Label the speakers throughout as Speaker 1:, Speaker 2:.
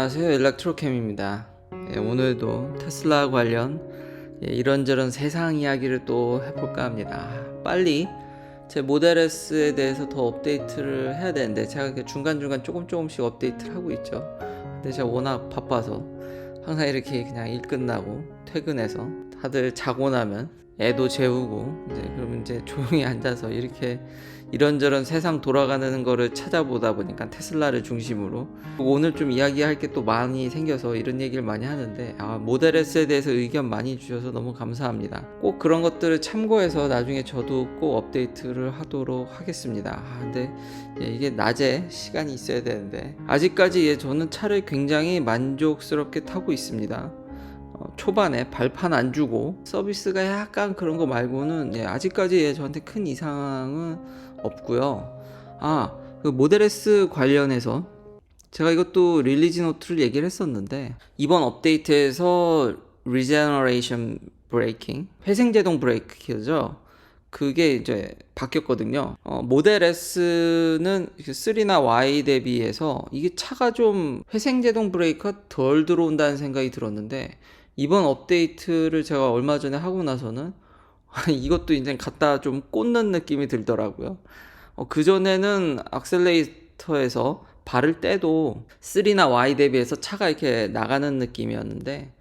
Speaker 1: 안녕하세요. 일렉트로캠입니다. 예, 오늘도 테슬라 관련 예, 이런저런 세상 이야기를 또 해볼까 합니다. 빨리 제 모델 S에 대해서 더 업데이트를 해야 되는데 제가 중간중간 조금 조금씩 업데이트를 하고 있죠. 근데 제가 워낙 바빠서 항상 이렇게 그냥 일 끝나고 퇴근해서 다들 자고 나면 애도 재우고 이제 그러면 이제 조용히 앉아서 이렇게 이런저런 세상 돌아가는 거를 찾아보다 보니까 테슬라를 중심으로 오늘 좀 이야기할 게 또 많이 생겨서 이런 얘기를 많이 하는데 아, 모델 S에 대해서 의견 많이 주셔서 너무 감사합니다. 꼭 그런 것들을 참고해서 나중에 저도 꼭 업데이트를 하도록 하겠습니다. 아, 근데 예, 이게 낮에 시간이 있어야 되는데 아직까지 예, 저는 차를 굉장히 만족스럽게 타고 있습니다. 어, 초반에 발판 안 주고 서비스가 약간 그런 거 말고는 예, 아직까지 예, 저한테 큰 이상은 없고요. 아, 그 모델 S 관련해서 제가 이것도 릴리지 노트를 얘기를 했었는데 이번 업데이트에서 리제너레이션 브레이킹 회생 제동 브레이크 키죠. 그게 이제 바뀌었거든요. 어, 모델 S는 3나 Y 대비해서 이게 차가 좀 회생 제동 브레이크가 덜 들어온다는 생각이 들었는데 이번 업데이트를 제가 얼마 전에 하고 나서는 이것도 이제 갖다 좀 꽂는 느낌이 들더라고요. 어, 그전에는 악셀레이터에서 발을 떼도 3나 Y 대비해서 차가 이렇게 나가는 느낌이었는데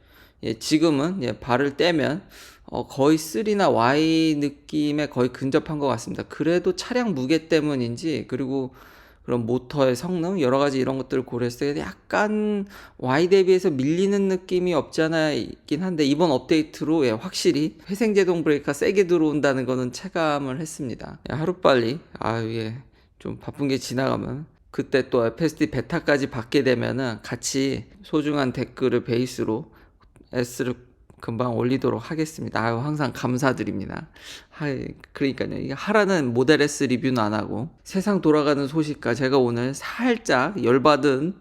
Speaker 1: 예, 지금은 예, 발을 떼면 어, 거의 3나 Y 느낌에 거의 근접한 것 같습니다. 그래도 차량 무게 때문인지 그리고 그런 모터의 성능 여러 가지 이런 것들을 고려했을 때 약간 Y 대비해서 밀리는 느낌이 없지 않아 있긴 한데 이번 업데이트로 예, 확실히 회생 제동 브레이크가 세게 들어온다는 거는 체감을 했습니다. 예, 하루빨리 아 이게 좀 바쁜 게 지나가면 그때 또 FSD 베타까지 받게 되면은 같이 소중한 댓글을 베이스로 S를 금방 올리도록 하겠습니다. 아유, 항상 감사드립니다. 하이, 그러니까요. 이게 하라는 모델 S 리뷰는 안 하고 세상 돌아가는 소식과 제가 오늘 살짝 열받은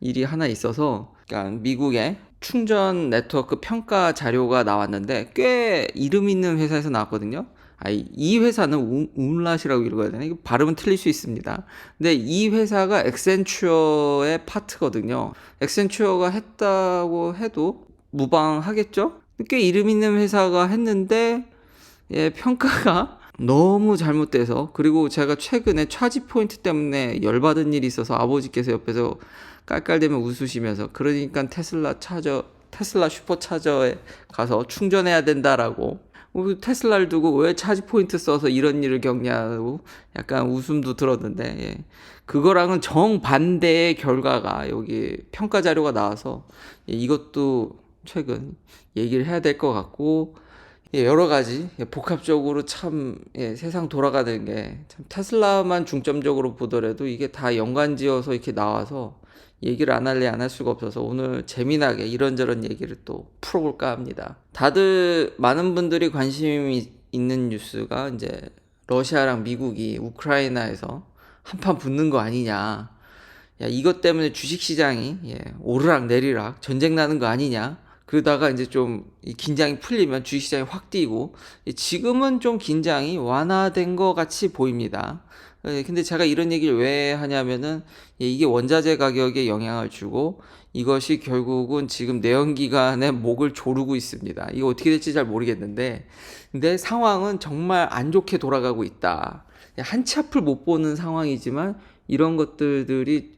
Speaker 1: 일이 하나 있어서 그러니까 미국의 충전 네트워크 평가 자료가 나왔는데 꽤 이름 있는 회사에서 나왔거든요. 아, 이 회사는 우, 울랏이라고 읽어야 되나? 이거 발음은 틀릴 수 있습니다. 근데 이 회사가 엑센추어의 파트거든요. 엑센추어가 했다고 해도 무방하겠죠? 꽤 이름 있는 회사가 했는데 예, 평가가 너무 잘못돼서 그리고 제가 최근에 차지 포인트 때문에 열받은 일이 있어서 아버지께서 옆에서 깔깔대며 웃으시면서 그러니까 테슬라 차저 테슬라 슈퍼차저에 가서 충전해야 된다라고 어, 테슬라를 두고 왜 차지 포인트 써서 이런 일을 겪냐고 약간 웃음도 들었는데 예. 그거랑은 정반대의 결과가 여기 평가 자료가 나와서 예, 이것도 최근 얘기를 해야 될 것 같고 예, 여러 가지 예, 복합적으로 참 예, 세상 돌아가는 게 참 테슬라만 중점적으로 보더라도 이게 다 연관지어서 이렇게 나와서 얘기를 안 할래 안 할 수가 없어서 오늘 재미나게 이런저런 얘기를 또 풀어볼까 합니다. 다들 많은 분들이 관심이 있는 뉴스가 이제 러시아랑 미국이 우크라이나에서 한판 붙는 거 아니냐. 야, 이것 때문에 주식시장이 예, 오르락 내리락 전쟁 나는 거 아니냐. 그러다가 이제 좀 긴장이 풀리면 주식시장이 확 뛰고 지금은 좀 긴장이 완화된 것 같이 보입니다. 예, 근데 제가 이런 얘기를 왜 하냐면은 예, 이게 원자재 가격에 영향을 주고 이것이 결국은 지금 내연기관의 목을 조르고 있습니다. 이거 어떻게 될지 잘 모르겠는데 근데 상황은 정말 안 좋게 돌아가고 있다. 한치 앞을 못 보는 상황이지만 이런 것들이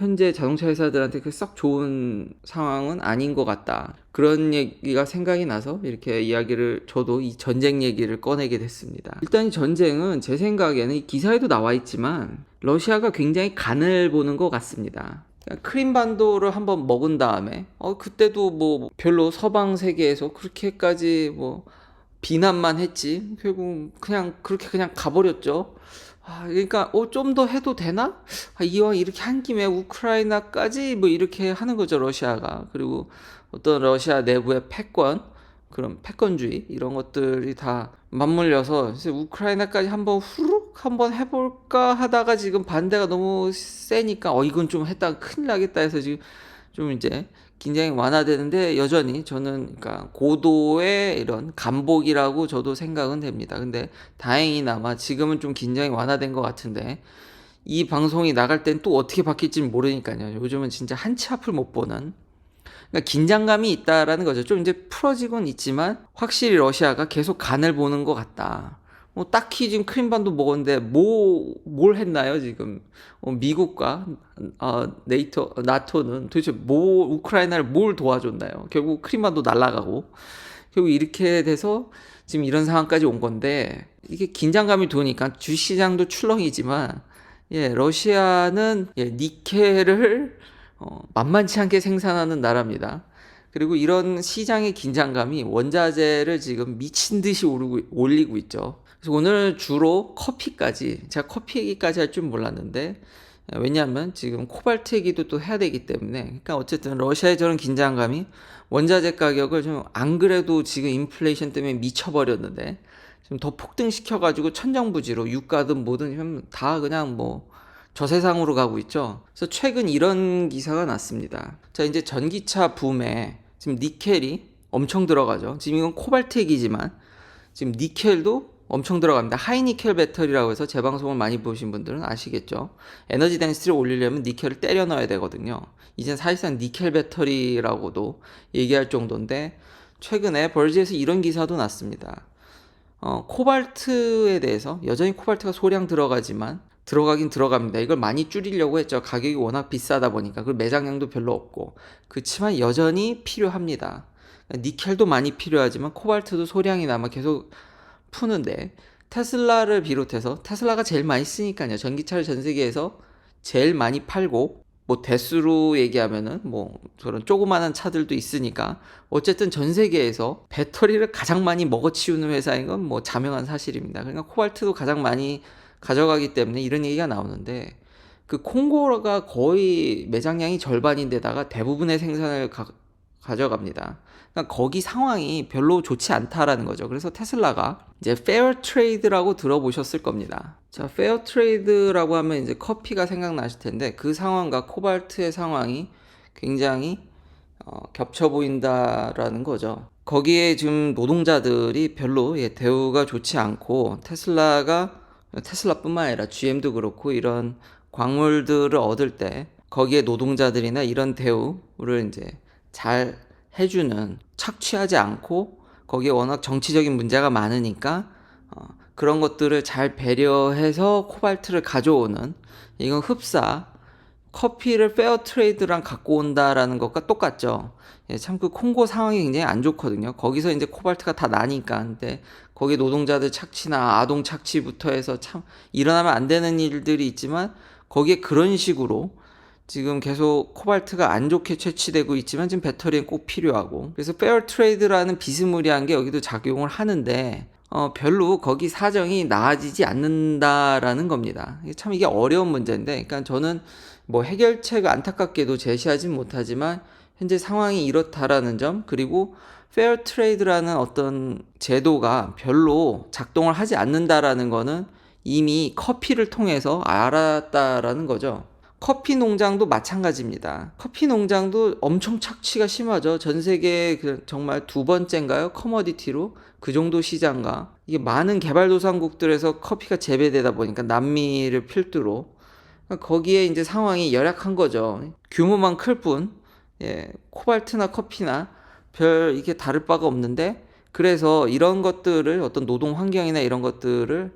Speaker 1: 현재 자동차 회사들한테 그 썩 좋은 상황은 아닌 것 같다. 그런 얘기가 생각이 나서 이렇게 이야기를 저도 이 전쟁 얘기를 꺼내게 됐습니다. 일단 이 전쟁은 제 생각에는 이 기사에도 나와 있지만 러시아가 굉장히 간을 보는 것 같습니다. 크림반도를 한번 먹은 다음에 어 그때도 뭐 별로 서방 세계에서 그렇게까지 뭐 비난만 했지 결국 그냥 그렇게 그냥 가버렸죠. 아, 그러니까 어, 좀 더 해도 되나? 아, 이왕 이렇게 한 김에 우크라이나까지 뭐 이렇게 하는 거죠 러시아가 그리고 어떤 러시아 내부의 패권 그런 패권주의 이런 것들이 다 맞물려서 우크라이나까지 한번 후룩 한번 해볼까 하다가 지금 반대가 너무 세니까 어 이건 좀 했다가 큰일 나겠다 해서 지금 좀 이제 긴장이 완화되는데 여전히 저는 그러니까 고도의 이런 감복이라고 저도 생각은 됩니다. 근데 다행히나마 지금은 좀 긴장이 완화된 것 같은데 이 방송이 나갈 땐 또 어떻게 바뀔지 모르니까요. 요즘은 진짜 한치 앞을 못 보는 그러니까 긴장감이 있다라는 거죠. 좀 이제 풀어지곤 있지만 확실히 러시아가 계속 간을 보는 것 같다. 뭐 딱히 지금 크림반도 먹었는데 뭐 뭘 했나요 지금 어, 미국과 어, 네이토 나토는 도대체 뭐 우크라이나를 뭘 도와줬나요? 결국 크림반도 날아가고 결국 이렇게 돼서 지금 이런 상황까지 온 건데 이게 긴장감이 도니까 주시장도 출렁이지만 예 러시아는 예, 니켈을 어, 만만치 않게 생산하는 나라입니다. 그리고 이런 시장의 긴장감이 원자재를 지금 미친 듯이 오르고, 올리고 있죠. 그래서 오늘 주로 커피까지, 제가 커피 얘기까지 할 줄 몰랐는데, 왜냐하면 지금 코발트 얘기도 또 해야 되기 때문에, 그러니까 어쨌든 러시아의 저런 긴장감이 원자재 가격을 좀 안 그래도 지금 인플레이션 때문에 미쳐버렸는데, 좀 더 폭등시켜가지고 천정부지로 유가든 뭐든 다 그냥 뭐 저 세상으로 가고 있죠. 그래서 최근 이런 기사가 났습니다. 자, 이제 전기차 붐에 지금 니켈이 엄청 들어가죠. 지금 이건 코발트 얘기지만 지금 니켈도 엄청 들어갑니다. 하이니켈 배터리라고 해서 제 방송을 많이 보신 분들은 아시겠죠. 에너지 덴시티를 올리려면 니켈을 때려 넣어야 되거든요. 이젠 사실상 니켈 배터리라고도 얘기할 정도인데 최근에 벌지에서 이런 기사도 났습니다. 어, 코발트에 대해서 여전히 코발트가 소량 들어가지만 들어가긴 들어갑니다. 이걸 많이 줄이려고 했죠. 가격이 워낙 비싸다 보니까. 그 매장량도 별로 없고. 그렇지만 여전히 필요합니다. 니켈도 많이 필요하지만 코발트도 소량이 남아 계속 푸는데 테슬라를 비롯해서 테슬라가 제일 많이 쓰니까요. 전기차를 전 세계에서 제일 많이 팔고 뭐 대수로 얘기하면은 뭐 저런 조그마한 차들도 있으니까 어쨌든 전 세계에서 배터리를 가장 많이 먹어치우는 회사인 건 뭐 자명한 사실입니다. 그러니까 코발트도 가장 많이 가져가기 때문에 이런 얘기가 나오는데 그 콩고가 거의 매장량이 절반인데다가 대부분의 생산을 가, 가져갑니다. 그러니까 거기 상황이 별로 좋지 않다라는 거죠. 그래서 테슬라가 이제 페어 트레이드라고 들어보셨을 겁니다. 자, 페어 트레이드라고 하면 이제 커피가 생각나실 텐데 그 상황과 코발트의 상황이 굉장히 어, 겹쳐 보인다라는 거죠. 거기에 지금 노동자들이 별로 예, 대우가 좋지 않고 테슬라가 테슬라뿐만 아니라 GM도 그렇고 이런 광물들을 얻을 때 거기에 노동자들이나 이런 대우를 이제 잘 해주는 착취하지 않고 거기에 워낙 정치적인 문제가 많으니까 어, 그런 것들을 잘 배려해서 코발트를 가져오는 이건 흡사 커피를 페어 트레이드랑 갖고 온다라는 것과 똑같죠. 예, 참그 콩고 상황이 굉장히 안 좋거든요. 거기서 이제 코발트가 다 나니까. 근데 거기 노동자들 착취나 아동 착취부터 해서 참 일어나면 안 되는 일들이 있지만 거기에 그런 식으로 지금 계속 코발트가 안 좋게 채취되고 있지만 지금 배터리는 꼭 필요하고 그래서 페어 트레이드라는 비스무리한 게 여기도 작용을 하는데 어, 별로 거기 사정이 나아지지 않는다라는 겁니다. 참 이게 어려운 문제인데, 그러니까 저는 뭐 해결책을 안타깝게도 제시하진 못하지만 현재 상황이 이렇다라는 점 그리고 페어 트레이드라는 어떤 제도가 별로 작동을 하지 않는다라는 거는 이미 커피를 통해서 알았다라는 거죠. 커피 농장도 마찬가지입니다. 커피 농장도 엄청 착취가 심하죠. 전 세계 그 정말 두 번째인가요? 커머디티로 그 정도 시장가 이게 많은 개발도상국들에서 커피가 재배되다 보니까 남미를 필두로 그러니까 거기에 이제 상황이 열악한 거죠. 규모만 클 뿐, 예, 코발트나 커피나 별 이게 다를 바가 없는데 그래서 이런 것들을 어떤 노동 환경이나 이런 것들을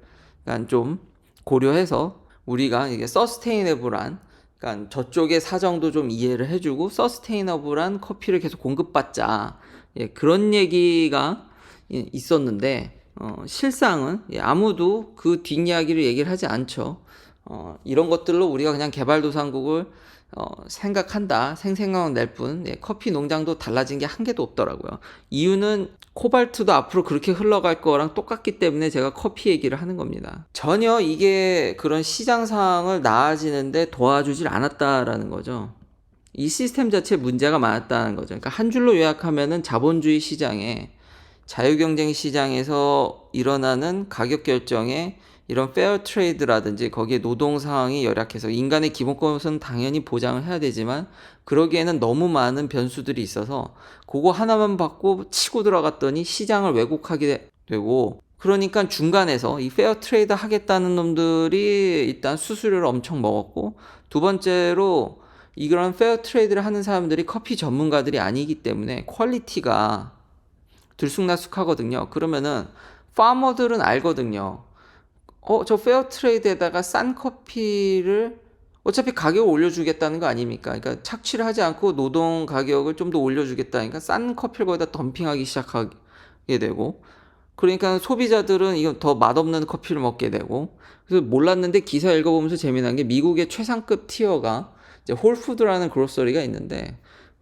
Speaker 1: 약간 좀 고려해서 우리가 이게 서스테이너블한 그러니까 저쪽의 사정도 좀 이해를 해주고 서스테이너블한 커피를 계속 공급받자 예, 그런 얘기가 있었는데 어, 실상은 예, 아무도 그 뒷이야기를 얘기를 하지 않죠. 어, 이런 것들로 우리가 그냥 개발도상국을 어, 생각한다, 생생각 낼 뿐, 예, 커피 농장도 달라진 게 한 개도 없더라고요. 이유는 코발트도 앞으로 그렇게 흘러갈 거랑 똑같기 때문에 제가 커피 얘기를 하는 겁니다. 전혀 이게 그런 시장 상황을 나아지는데 도와주질 않았다라는 거죠. 이 시스템 자체에 문제가 많았다는 거죠. 그러니까 한 줄로 요약하면은 자본주의 시장에 자유경쟁 시장에서 일어나는 가격 결정에 이런 페어 트레이드라든지 거기에 노동 상황이 열악해서 인간의 기본권은 당연히 보장을 해야 되지만 그러기에는 너무 많은 변수들이 있어서 그거 하나만 받고 치고 들어갔더니 시장을 왜곡하게 되고 그러니까 중간에서 이 페어 트레이드 하겠다는 놈들이 일단 수수료를 엄청 먹었고 두 번째로 이런 페어 트레이드를 하는 사람들이 커피 전문가들이 아니기 때문에 퀄리티가 들쑥날쑥하거든요. 그러면은 파머들은 알거든요. 어, 저 페어 트레이드에다가 싼 커피를 어차피 가격을 올려주겠다는 거 아닙니까? 그러니까 착취를 하지 않고 노동 가격을 좀 더 올려주겠다니까 싼 커피를 거기다 덤핑하기 시작하게 되고. 그러니까 소비자들은 이건 더 맛없는 커피를 먹게 되고. 그래서 몰랐는데 기사 읽어보면서 재미난 게 미국의 최상급 티어가 이제 홀푸드라는 그로서리가 있는데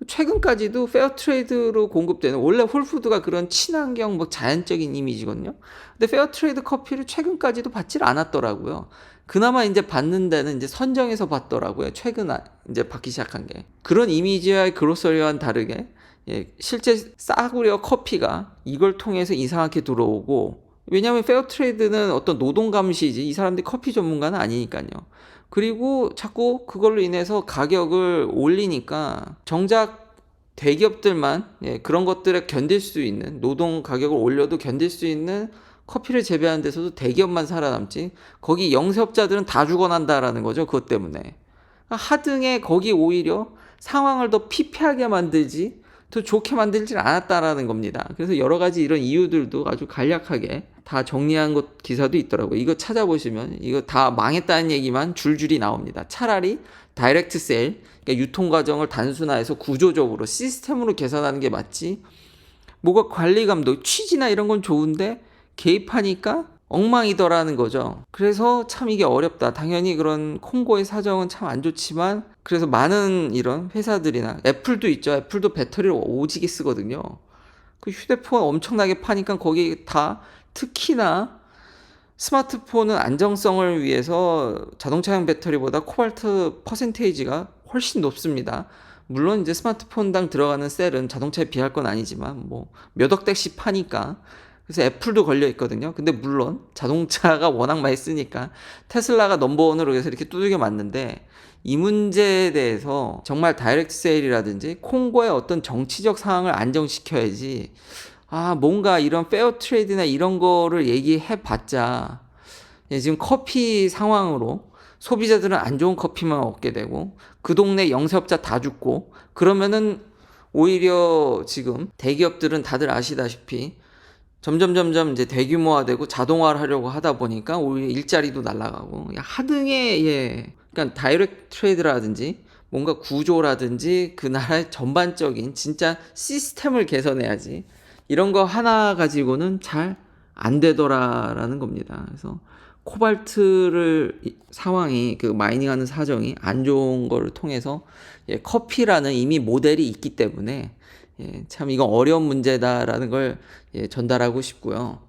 Speaker 1: 최근까지도 페어트레이드로 공급되는 원래 홀푸드가 그런 친환경 뭐 자연적인 이미지거든요. 근데 페어트레이드 커피를 최근까지도 받질 않았더라고요. 그나마 이제 받는 데는 이제 선정해서 받더라고요. 최근 아- 이제 받기 시작한 게 그런 이미지와의 그로서리와는 다르게 예, 실제 싸구려 커피가 이걸 통해서 이상하게 들어오고 왜냐하면 페어트레이드는 어떤 노동 감시지 이 사람들이 커피 전문가는 아니니까요. 그리고 자꾸 그걸로 인해서 가격을 올리니까 정작 대기업들만 예, 그런 것들에 견딜 수 있는 노동 가격을 올려도 견딜 수 있는 커피를 재배하는 데서도 대기업만 살아남지 거기 영세업자들은 다 죽어난다라는 거죠 그것 때문에. 하등에 거기 오히려 상황을 더 피폐하게 만들지 더 좋게 만들지 않았다라는 겁니다. 그래서 여러 가지 이런 이유들도 아주 간략하게 다 정리한 것 기사도 있더라고요. 이거 찾아보시면 이거 다 망했다는 얘기만 줄줄이 나옵니다. 차라리 다이렉트 세일, 그러니까 유통 과정을 단순화해서 구조적으로 시스템으로 개선하는 게 맞지. 뭐가 관리 감독, 취지나 이런 건 좋은데 개입하니까 엉망이더라는 거죠. 그래서 참 이게 어렵다. 당연히 그런 콩고의 사정은 참 안 좋지만 그래서 많은 이런 회사들이나 애플도 있죠. 애플도 배터리를 오지게 쓰거든요. 그 휴대폰 엄청나게 파니까 거기 다 특히나 스마트폰은 안정성을 위해서 자동차용 배터리보다 코발트 퍼센테이지가 훨씬 높습니다. 물론 이제 스마트폰당 들어가는 셀은 자동차에 비할 건 아니지만 뭐 몇 억 대씩 파니까 그래서 애플도 걸려 있거든요. 근데 물론 자동차가 워낙 많이 쓰니까 테슬라가 넘버원으로 해서 이렇게 두들겨 맞는데 이 문제에 대해서 정말 다이렉트 세일이라든지 콩고의 어떤 정치적 상황을 안정시켜야지 아 뭔가 이런 페어 트레이드나 이런 거를 얘기해 봤자 예, 지금 커피 상황으로 소비자들은 안 좋은 커피만 얻게 되고 그 동네 영세업자 다 죽고 그러면은 오히려 지금 대기업들은 다들 아시다시피 점점 점점 이제 대규모화되고 자동화를 하려고 하다 보니까 오히려 일자리도 날아가고 하등의 예 그러니까 다이렉트 트레이드라든지 뭔가 구조라든지 그 나라의 전반적인 진짜 시스템을 개선해야지 이런 거 하나 가지고는 잘 안 되더라라는 겁니다. 그래서 코발트를 이- 상황이 그 마이닝하는 사정이 안 좋은 거를 통해서 예, 커피라는 이미 모델이 있기 때문에 예, 참 이건 어려운 문제다라는 걸 예, 전달하고 싶고요.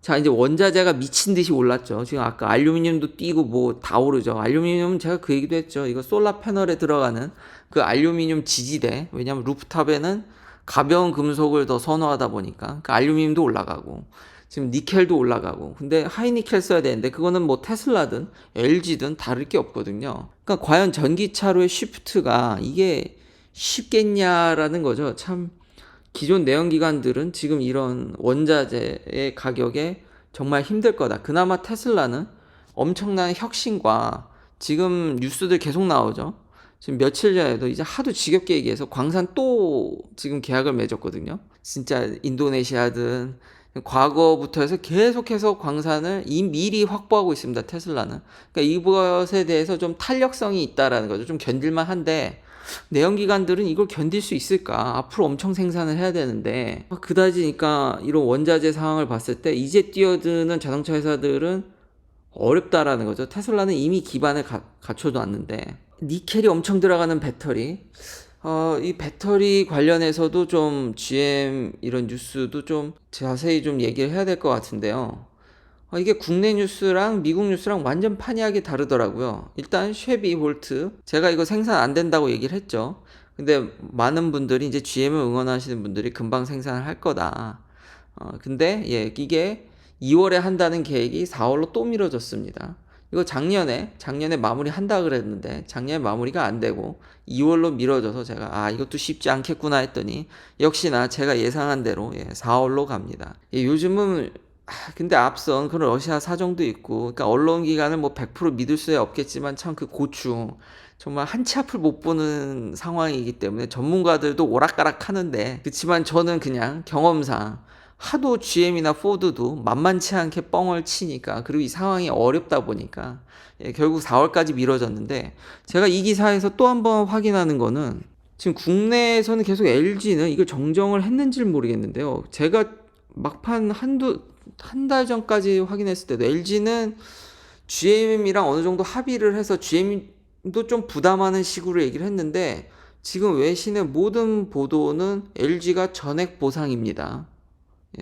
Speaker 1: 자, 이제 원자재가 미친 듯이 올랐죠. 지금 아까 알루미늄도 뛰고 뭐 다 오르죠. 알루미늄은 제가 그 얘기도 했죠. 이거 솔라 패널에 들어가는 그 알루미늄 지지대. 왜냐면 루프탑에는 가벼운 금속을 더 선호하다 보니까 그 알루미늄도 올라가고 지금 니켈도 올라가고 근데 하이니켈 써야 되는데 그거는 뭐 테슬라든 LG든 다를 게 없거든요. 그러니까 과연 전기차로의 쉬프트가 이게 쉽겠냐라는 거죠. 참 기존 내연기관들은 지금 이런 원자재의 가격에 정말 힘들 거다. 그나마 테슬라는 엄청난 혁신과 지금 뉴스들 계속 나오죠. 지금 며칠 전에도 이제 하도 지겹게 얘기해서 광산 또 지금 계약을 맺었거든요. 진짜 인도네시아든 과거부터 해서 계속해서 광산을 이 미리 확보하고 있습니다. 테슬라는. 그러니까 이것에 대해서 좀 탄력성이 있다라는 거죠. 좀 견딜만 한데 내연기관들은 이걸 견딜 수 있을까? 앞으로 엄청 생산을 해야 되는데 그다지니까 이런 원자재 상황을 봤을 때 이제 뛰어드는 자동차 회사들은 어렵다라는 거죠. 테슬라는 이미 기반을 가, 갖춰놨는데 니켈이 엄청 들어가는 배터리 어, 이 배터리 관련해서도 좀 GM 이런 뉴스도 좀 자세히 좀 얘기를 해야 될 것 같은데요. 어, 이게 국내 뉴스랑 미국 뉴스랑 완전 판이하게 다르더라고요. 일단 쉐비 볼트 제가 이거 생산 안 된다고 얘기를 했죠. 근데 많은 분들이 이제 GM을 응원하시는 분들이 금방 생산을 할 거다. 어, 근데 예, 이게 2월에 한다는 계획이 4월로 또 미뤄졌습니다. 이거 작년에 작년에 마무리 한다 그랬는데 작년에 마무리가 안 되고 2월로 미뤄져서 제가 아 이것도 쉽지 않겠구나 했더니 역시나 제가 예상한 대로 예, 4월로 갑니다. 예, 요즘은 하, 근데 앞선 그런 러시아 사정도 있고, 그러니까 언론 기관을 뭐 100% 믿을 수 없겠지만 참 그 고충, 정말 한치 앞을 못 보는 상황이기 때문에 전문가들도 오락가락 하는데, 그렇지만 저는 그냥 경험상 하도 GM이나 포드도 만만치 않게 뻥을 치니까, 그리고 이 상황이 어렵다 보니까, 예, 결국 4월까지 미뤄졌는데, 제가 이 기사에서 또 한 번 확인하는 거는, 지금 국내에서는 계속 LG는 이걸 정정을 했는지를 모르겠는데요. 제가 막판 한두 한 달 전까지 확인했을 때도 LG는 GM이랑 어느 정도 합의를 해서 GM도 좀 부담하는 식으로 얘기를 했는데 지금 외신의 모든 보도는 LG가 전액 보상입니다.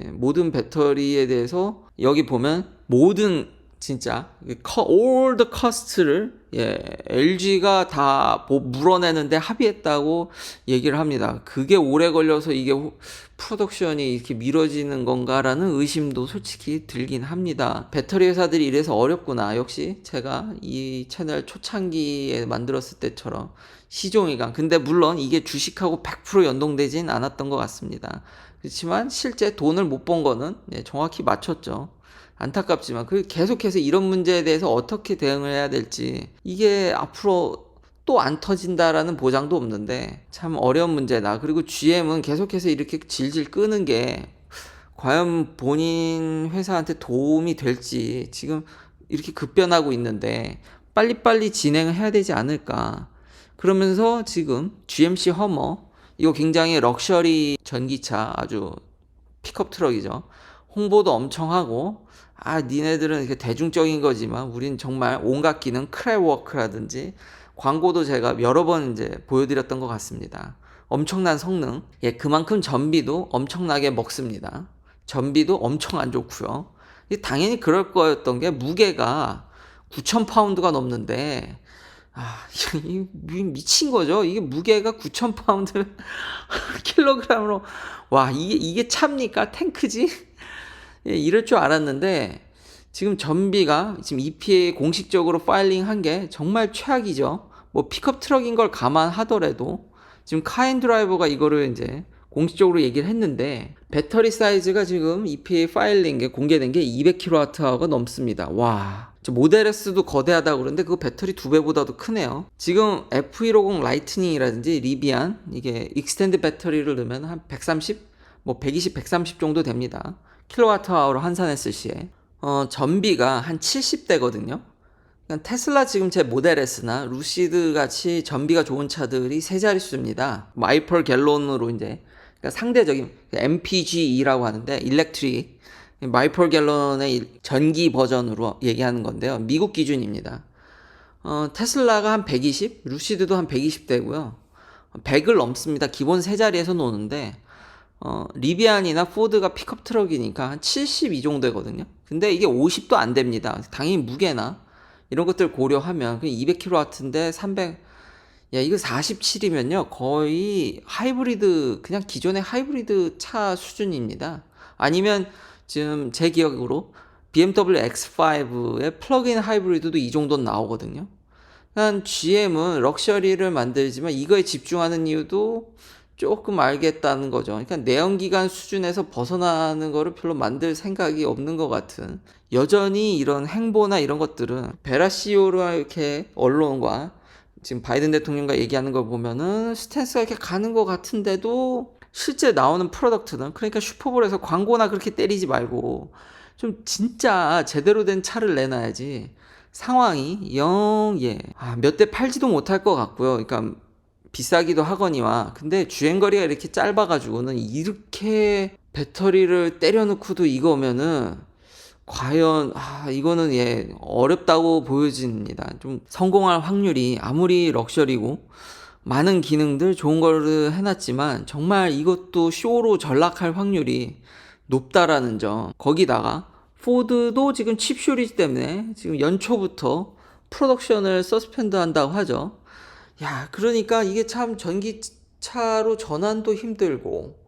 Speaker 1: 예, 모든 배터리에 대해서 여기 보면 모든 진짜 커- all the cost를 예, LG가 다 보- 물어내는데 합의했다고 얘기를 합니다. 그게 오래 걸려서 이게 호- 프로덕션이 이렇게 미뤄지는 건가라는 의심도 솔직히 들긴 합니다. 배터리 회사들이 이래서 어렵구나. 역시 제가 이 채널 초창기에 만들었을 때처럼 시종일관. 근데 물론 이게 주식하고 100% 연동되진 않았던 것 같습니다. 그렇지만 실제 돈을 못 번 거는 예, 정확히 맞췄죠. 안타깝지만 그 계속해서 이런 문제에 대해서 어떻게 대응을 해야 될지 이게 앞으로 또 안 터진다라는 보장도 없는데 참 어려운 문제다. 그리고 GM은 계속해서 이렇게 질질 끄는 게 과연 본인 회사한테 도움이 될지 지금 이렇게 급변하고 있는데 빨리빨리 진행을 해야 되지 않을까. 그러면서 지금 GMC 허머 이거 굉장히 럭셔리 전기차 아주 픽업 트럭이죠. 홍보도 엄청 하고 아 니네들은 이렇게 대중적인 거지만 우린 정말 온갖 기능 크랩워크라든지 광고도 제가 여러 번 이제 보여드렸던 것 같습니다. 엄청난 성능, 예 그만큼 전비도 엄청나게 먹습니다. 전비도 엄청 안 좋고요. 이 당연히 그럴 거였던 게 무게가 9,000 파운드가 넘는데 아, 미친 거죠. 이게 무게가 9,000 파운드 킬로그램으로 와 이게 이게 차입니까? 탱크지? 예, 이럴 줄 알았는데 지금 전비가 지금 EPA 공식적으로 파일링 한 게 정말 최악이죠. 뭐 픽업 트럭인 걸 감안하더라도 지금 카인 드라이버가 이거를 이제 공식적으로 얘기를 했는데 배터리 사이즈가 지금 EPA 파일링 게 공개된 게 200kWh가 넘습니다. 와. 저 모델 S도 거대하다고 그러는데 그거 배터리 두 배보다도 크네요. 지금 F150 라이트닝이라든지 리비안 이게 익스텐드 배터리를 넣으면 한 130, 뭐 120, 130 정도 됩니다. 킬로와트아워로 환산했을 시에 어, 전비가 한 70대거든요. 그러니까 테슬라 지금 제 모델 S나 루시드 같이 전비가 좋은 차들이 세 자릿수입니다. 마이펄 갤론으로 이제 그러니까 상대적인 MPGE라고 하는데 일렉트릭 마이펄 갤론의 일- 전기 버전으로 얘기하는 건데요. 미국 기준입니다. 어, 테슬라가 한 120, 루시드도 한 120대고요. 100을 넘습니다. 기본 세 자리에서 노는데 어, 리비안이나 포드가 픽업 트럭이니까 한 72 정도 되거든요. 근데 이게 50도 안 됩니다. 당연히 무게나 이런 것들 고려하면 200kW인데 300, 야, 이거 47이면요. 거의 하이브리드, 그냥 기존의 하이브리드 차 수준입니다. 아니면 지금 제 기억으로 BMW X5의 플러그인 하이브리드도 이 정도는 나오거든요. 그러니까 GM은 럭셔리를 만들지만 이거에 집중하는 이유도 조금 알겠다는 거죠. 그러니까 내연기관 수준에서 벗어나는 거를 별로 만들 생각이 없는 것 같은. 여전히 이런 행보나 이런 것들은 베라시오로 이렇게 언론과 지금 바이든 대통령과 얘기하는 걸 보면은 스탠스가 이렇게 가는 것 같은데도 실제 나오는 프로덕트는 그러니까 슈퍼볼에서 광고나 그렇게 때리지 말고 좀 진짜 제대로 된 차를 내놔야지 상황이 영, 예. 아, 몇 대 팔지도 못할 것 같고요. 그러니까 비싸기도 하거니와. 근데 주행거리가 이렇게 짧아가지고는 이렇게 배터리를 때려놓고도 이거면은 과연, 아, 이거는 예, 어렵다고 보여집니다. 좀 성공할 확률이 아무리 럭셔리고 많은 기능들 좋은 거를 해놨지만 정말 이것도 쇼로 전락할 확률이 높다라는 점. 거기다가 포드도 지금 칩 쇼리지 때문에 지금 연초부터 프로덕션을 서스펜드 한다고 하죠. 야, 그러니까 이게 참 전기차로 전환도 힘들고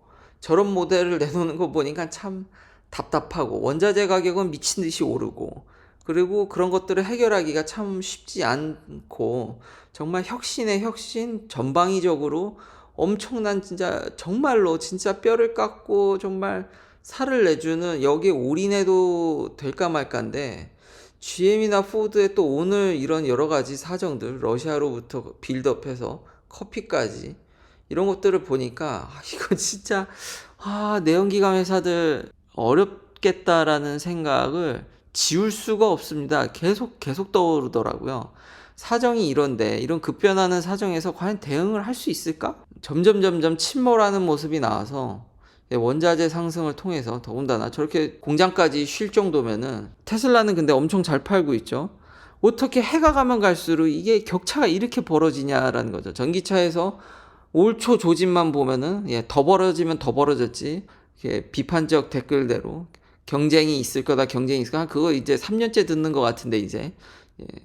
Speaker 1: 저런 모델을 내놓는 거 보니까 참 답답하고 원자재 가격은 미친 듯이 오르고 그리고 그런 것들을 해결하기가 참 쉽지 않고 정말 혁신의 혁신 전방위적으로 엄청난 진짜 정말로 진짜 뼈를 깎고 정말 살을 내주는 여기에 올인해도 될까 말까인데 GM이나 포드에 또 오늘 이런 여러 가지 사정들 러시아로부터 빌드업해서 커피까지 이런 것들을 보니까 아, 이건 진짜 아 내연기관 회사들 어렵겠다라는 생각을 지울 수가 없습니다. 계속 계속 떠오르더라고요. 사정이 이런데 이런 급변하는 사정에서 과연 대응을 할 수 있을까? 점점 점점 침몰하는 모습이 나와서 예, 원자재 상승을 통해서 더군다나 저렇게 공장까지 쉴 정도면은 테슬라는 근데 엄청 잘 팔고 있죠. 어떻게 해가 가면 갈수록 이게 격차가 이렇게 벌어지냐라는 거죠. 전기차에서 올 초 조짐만 보면은 예, 더 벌어지면 더 벌어졌지. 이렇게 비판적 댓글대로 경쟁이 있을 거다, 경쟁이 있을 거다. 그거 이제 3년째 듣는 것 같은데 이제 예,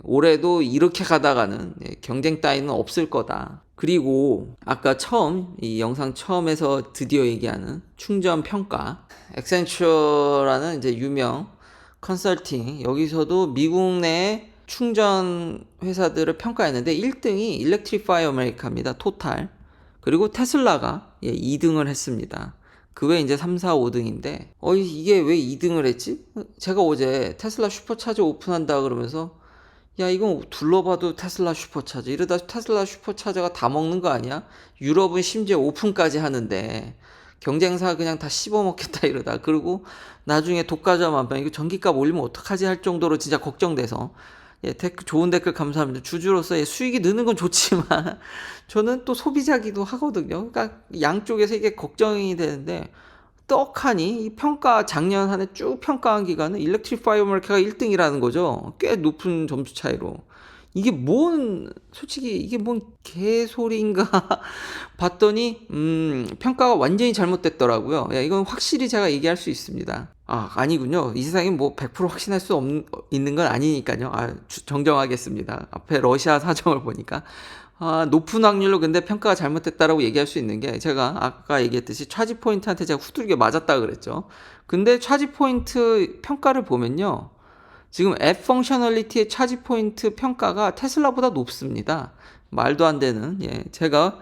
Speaker 1: 올해도 이렇게 가다가는 예, 경쟁 따위는 없을 거다. 그리고 아까 처음 이 영상 처음에서 드디어 얘기하는 충전 평가 엑센처라는 이제 유명 컨설팅 여기서도 미국 내 충전 회사들을 평가했는데 1등이 일렉트리파이 아메리카입니다. 토탈. 그리고 테슬라가 예, 2등을 했습니다. 그 외에 이제 3, 4, 5등인데 어 이게 왜 2등을 했지? 제가 어제 테슬라 슈퍼차저 오픈한다 그러면서 야 이건 둘러봐도 테슬라 슈퍼차저 이러다 테슬라 슈퍼차저가 다 먹는 거 아니야? 유럽은 심지어 오픈까지 하는데 경쟁사 그냥 다 씹어먹겠다 이러다 그리고 나중에 독과점 한번 이거 전기값 올리면 어떡하지 할 정도로 진짜 걱정돼서 예, 댓글, 좋은 댓글 감사합니다. 주주로서 예, 수익이 느는 건 좋지만 저는 또 소비자기도 하거든요. 그러니까 양쪽에서 이게 걱정이 되는데 떡하니 이 평가 작년 한 해 쭉 평가한 기간은 일렉트리파이어 마켓가 1등이라는 거죠. 꽤 높은 점수 차이로. 이게 뭔 솔직히 이게 뭔 개소리인가 봤더니 음 평가가 완전히 잘못됐더라고요. 야, 이건 확실히 제가 얘기할 수 있습니다. 아 아니군요. 이 세상에 뭐 100% 확신할 수 없는 있는 건 아니니까요. 아 주- 정정하겠습니다. 앞에 러시아 사정을 보니까 아, 높은 확률로 근데 평가가 잘못됐다라고 얘기할 수 있는 게 제가 아까 얘기했듯이 차지 포인트한테 제가 후두르게 맞았다 그랬죠. 근데 차지 포인트 평가를 보면요. 지금 앱 펑셔널리티의 차지 포인트 평가가 테슬라보다 높습니다. 말도 안 되는, 예. 제가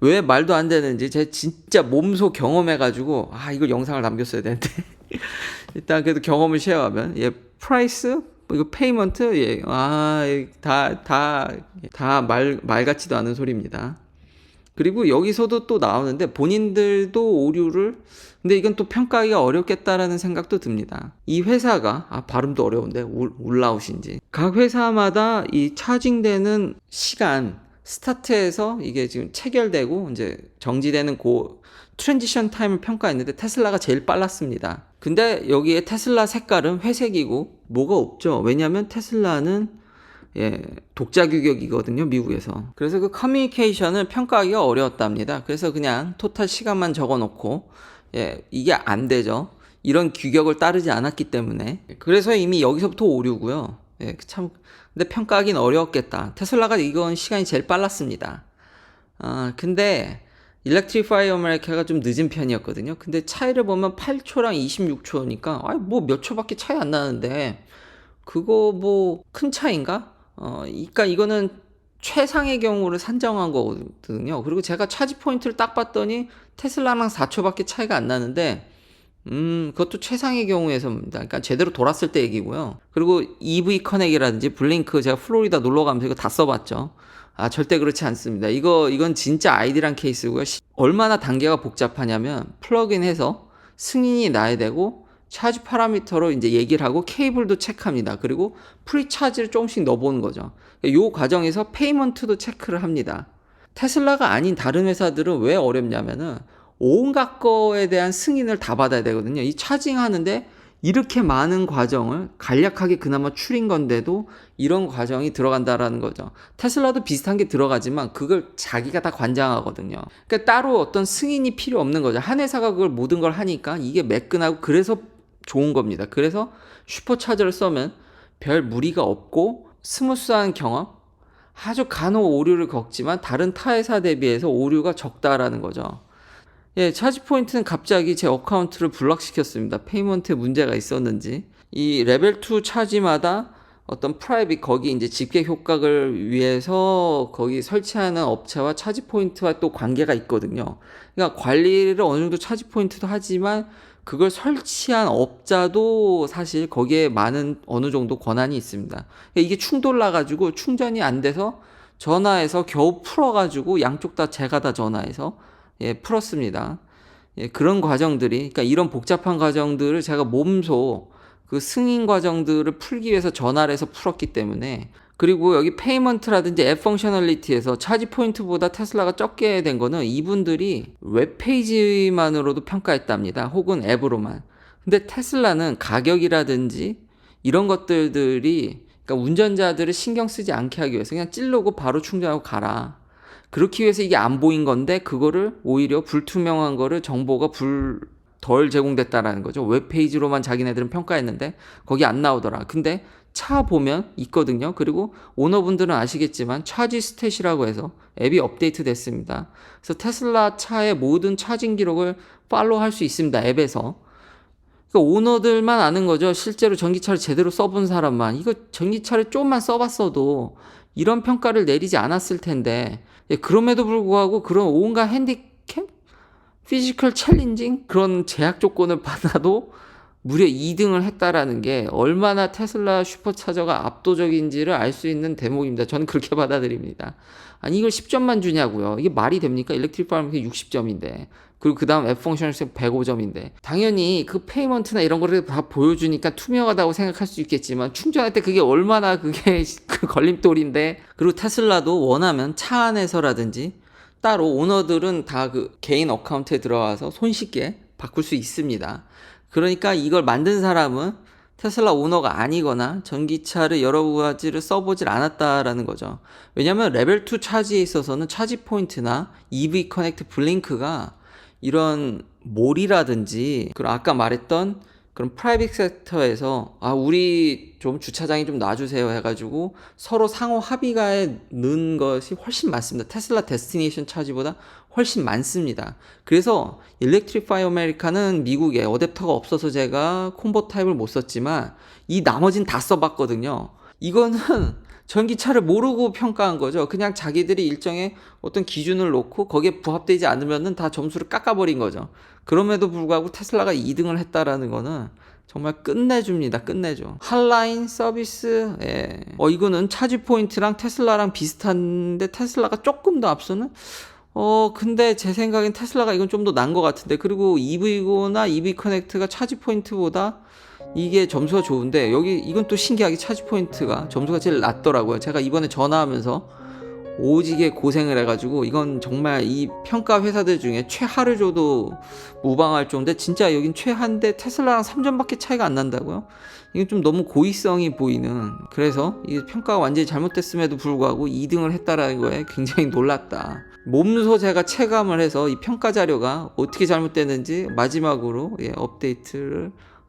Speaker 1: 왜 말도 안 되는지 제 진짜 몸소 경험해 가지고, 아, 이걸 영상을 남겼어야 되는데. 일단 그래도 경험을 쉐어하면, 예, 프라이스, 이거 페이먼트, 예, 아, 다, 다, 다 말, 말 같지도 않은 소리입니다. 그리고 여기서도 또 나오는데 본인들도 오류를 근데 이건 또 평가하기가 어렵겠다라는 생각도 듭니다. 이 회사가 아 발음도 어려운데 울, 울라우신지 각 회사마다 이 차징되는 시간 스타트에서 이게 지금 체결되고 이제 정지되는 고 트랜지션 타임을 평가했는데 테슬라가 제일 빨랐습니다. 근데 여기에 테슬라 색깔은 회색이고 뭐가 없죠. 왜냐하면 테슬라는 예, 독자 규격이거든요, 미국에서. 그래서 그 커뮤니케이션을 평가하기가 어려웠답니다. 그래서 그냥 토탈 시간만 적어 놓고, 예, 이게 안 되죠. 이런 규격을 따르지 않았기 때문에. 그래서 이미 여기서부터 오류고요. 예, 참, 근데 평가하기는 어려웠겠다. 테슬라가 이건 시간이 제일 빨랐습니다. 아, 근데, 일렉트리파이 아메리카가 좀 늦은 편이었거든요. 근데 차이를 보면 8초랑 26초니까, 아, 뭐몇 초밖에 차이 안 나는데, 그거 뭐 큰 차이인가? 어, 그러니까 이거는 최상의 경우를 산정한 거거든요. 그리고 제가 차지 포인트를 딱 봤더니 테슬라랑 4초밖에 차이가 안 나는데 음, 그것도 최상의 경우에서입니다. 그러니까 제대로 돌았을 때 얘기고요. 그리고 EV 커넥이라든지 블링크 제가 플로리다 놀러 가면서 이거 다 써봤죠. 아, 절대 그렇지 않습니다. 이거, 이건 진짜 아이디란 케이스고요. 시- 얼마나 단계가 복잡하냐면 플러그인 해서 승인이 나야 되고 차지 파라미터로 이제 얘기를 하고 케이블도 체크합니다. 그리고 프리차지를 조금씩 넣어보는 거죠. 이 과정에서 페이먼트도 체크를 합니다. 테슬라가 아닌 다른 회사들은 왜 어렵냐면은 온갖 거에 대한 승인을 다 받아야 되거든요. 이 차징 하는데 이렇게 많은 과정을 간략하게 그나마 추린 건데도 이런 과정이 들어간다라는 거죠. 테슬라도 비슷한 게 들어가지만 그걸 자기가 다 관장하거든요. 그러니까 따로 어떤 승인이 필요 없는 거죠. 한 회사가 그걸 모든 걸 하니까 이게 매끈하고 그래서 좋은 겁니다. 그래서 슈퍼차저를 써면 별 무리가 없고 스무스한 경험, 아주 간혹 오류를 겪지만 다른 타 회사 대비해서 오류가 적다라는 거죠. 예, 차지 포인트는 갑자기 제 어카운트를 블락시켰습니다. 페이먼트에 문제가 있었는지. 이 레벨 2 차지마다 어떤 프라이빗 거기 이제 집계 효과를 위해서 거기 설치하는 업체와 차지 포인트와 또 관계가 있거든요. 그러니까 관리를 어느 정도 차지 포인트도 하지만 그걸 설치한 업자도 사실 거기에 많은 어느 정도 권한이 있습니다. 그러니까 이게 충돌 나가지고 충전이 안 돼서 전화해서 겨우 풀어가지고 양쪽 다 제가 다 전화해서 예, 풀었습니다. 예, 그런 과정들이, 그러니까 이런 복잡한 과정들을 제가 몸소 그 승인 과정들을 풀기 위해서 전화를 해서 풀었기 때문에 그리고 여기 페이먼트라든지 앱 펑셔널리티에서 차지 포인트보다 테슬라가 적게 된 거는 이분들이 웹페이지만으로도 평가했답니다. 혹은 앱으로만. 근데 테슬라는 가격이라든지 이런 것들이 그러니까 운전자들을 신경 쓰지 않게 하기 위해서 그냥 찔르고 바로 충전하고 가라. 그렇기 위해서 이게 안 보인 건데 그거를 오히려 불투명한 거를 정보가 불 덜 제공됐다라는 거죠. 웹페이지로만 자기네들은 평가했는데 거기 안 나오더라. 근데 차 보면 있거든요. 그리고 오너분들은 아시겠지만 차지 스탯이라고 해서 앱이 업데이트 됐습니다. 그래서 테슬라 차의 모든 차징 기록을 팔로우 할 수 있습니다. 앱에서. 그러니까 오너들만 아는 거죠. 실제로 전기차를 제대로 써본 사람만. 이거 전기차를 좀만 써봤어도 이런 평가를 내리지 않았을 텐데. 예, 그럼에도 불구하고 그런 온갖 핸디캡? 피지컬 챌린징? 그런 제약 조건을 받아도 무려 2등을 했다라는 게 얼마나 테슬라 슈퍼차저가 압도적인지를 알 수 있는 대목입니다. 저는 그렇게 받아들입니다. 아니 이걸 10점만 주냐고요. 이게 말이 됩니까? 일렉트리파면 60점인데. 그리고 그 다음 앱 펑셔널스 105점인데. 당연히 그 페이먼트나 이런 거를 다 보여주니까 투명하다고 생각할 수 있겠지만 충전할 때 그게 얼마나 그게 그 걸림돌인데. 그리고 테슬라도 원하면 차 안에서라든지 따로 오너들은 다 그 개인 어카운트에 들어와서 손쉽게 바꿀 수 있습니다. 그러니까 이걸 만든 사람은 테슬라 오너가 아니거나 전기차를 여러 가지를 써보질 않았다라는 거죠. 왜냐하면 레벨 2 차지에 있어서는 차지 포인트나 EV 커넥트 블링크가 이런 몰이라든지 그런 아까 말했던 그런 프라이빗 섹터에서 아 우리 좀 주차장이 좀 놔주세요 해가지고 서로 상호 합의가에 넣은 것이 훨씬 많습니다. 테슬라 데스티네이션 차지보다 훨씬 많습니다. 그래서 일렉트리파이 아메리카는 미국에 어댑터가 없어서 제가 콤보 타입을 못 썼지만 이 나머진 다 써봤거든요. 이거는 전기차를 모르고 평가한 거죠. 그냥 자기들이 일정의 어떤 기준을 놓고 거기에 부합되지 않으면은 다 점수를 깎아버린 거죠. 그럼에도 불구하고 테슬라가 2등을 했다라는 거는 정말 끝내줍니다. 끝내줘. 한라인 서비스, 예. 어, 이거는 차지 포인트랑 테슬라랑 비슷한데 테슬라가 조금 더 앞서는? 어, 근데 제 생각엔 테슬라가 이건 좀 더 난 것 같은데. 그리고 EV고나 EV 커넥트가 차지 포인트보다 이게 점수가 좋은데 여기 이건 또 신기하게 차지 포인트가 점수가 제일 낮더라고요. 제가 이번에 전화하면서 오지게 고생을 해가지고 이건 정말 이 평가 회사들 중에 최하를 줘도 무방할 정도인데 진짜 여긴 최하인데 테슬라랑 3점밖에 차이가 안 난다고요? 이건 좀 너무 고의성이 보이는 그래서 이 평가가 완전히 잘못됐음에도 불구하고 2등을 했다라는 거에 굉장히 놀랐다. 몸소 제가 체감을 해서 이 평가 자료가 어떻게 잘못됐는지 마지막으로 예, 업데이트를